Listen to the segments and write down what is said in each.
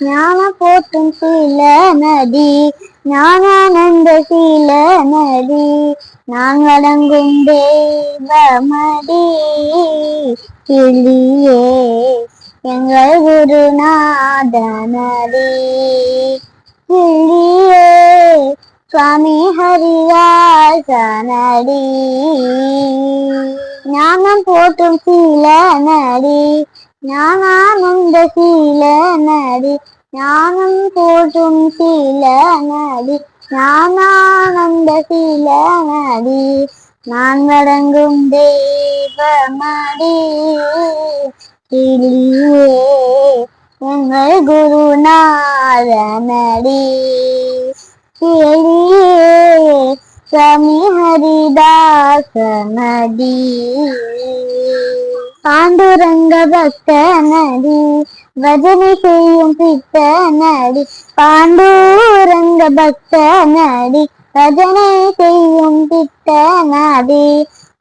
ஞான போற்றும் சீல நதி ஞானானந்த சீல நதி. நான் வழங்கும் தெய்வமடி கிளியே எங்கள் குருநாதனடி கிளியே சுவாமி ஹரிதாசனடி ஞானம் போற்றும் சீல நடி ஞானானந்த சீல நடி ஞானம் போற்றும் சீல நடி ஞானானந்த சீல நடி நான் வழங்கும் தெய்வமடி கிளியே எங்கள் குருநாதனடி கிளியே சுவாமி ஹரிதாசனடி பாண்டுரங்க பக்த நடி பஜனை செய்யும் பித்த நடி பாண்டுரங்க பக்த நடி பஜனை செய்யும் பித்த நடி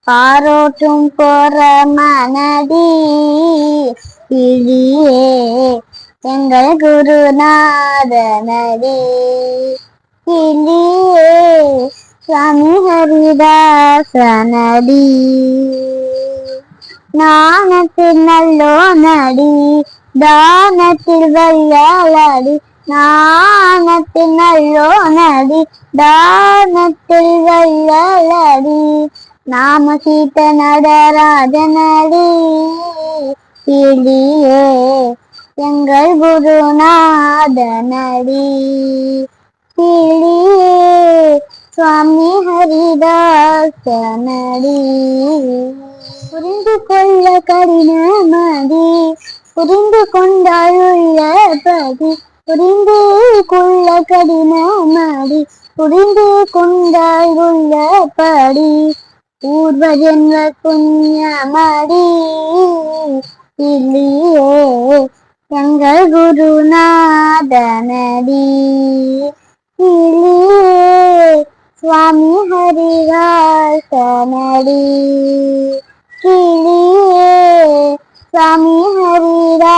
பாரோட்டும் போற மனதி இழியே எங்கள் குருநாதனடி. இழியே சுவாமி ஹரிதாசனடி. நாணத்தில் நல்லோ நடி தானத்தில் வல்லாளடி நாணத்தில் நல்லோ நடி தானத்தில் வல்லாளடி நாம சீத்த நடராஜனடி கிளியே எங்கள் குருநாதனடி. கிளியே சுவாமி ஹரிதாசனடி. புரிந்து கொள்ள கடினமதி புரிந்து கொண்டால் பதி புரிந்து கொள்ள கடினமதி புரிந்து கொண்டால் உள்ளபடி பூர்வ ஜென்ம புண்ணியமடி இல்லையே எங்கள் குருநாதனடி இல்லையே சுவாமி ஹரிவாசனடி கிளியே சுவாமி ஹரிதாசனடி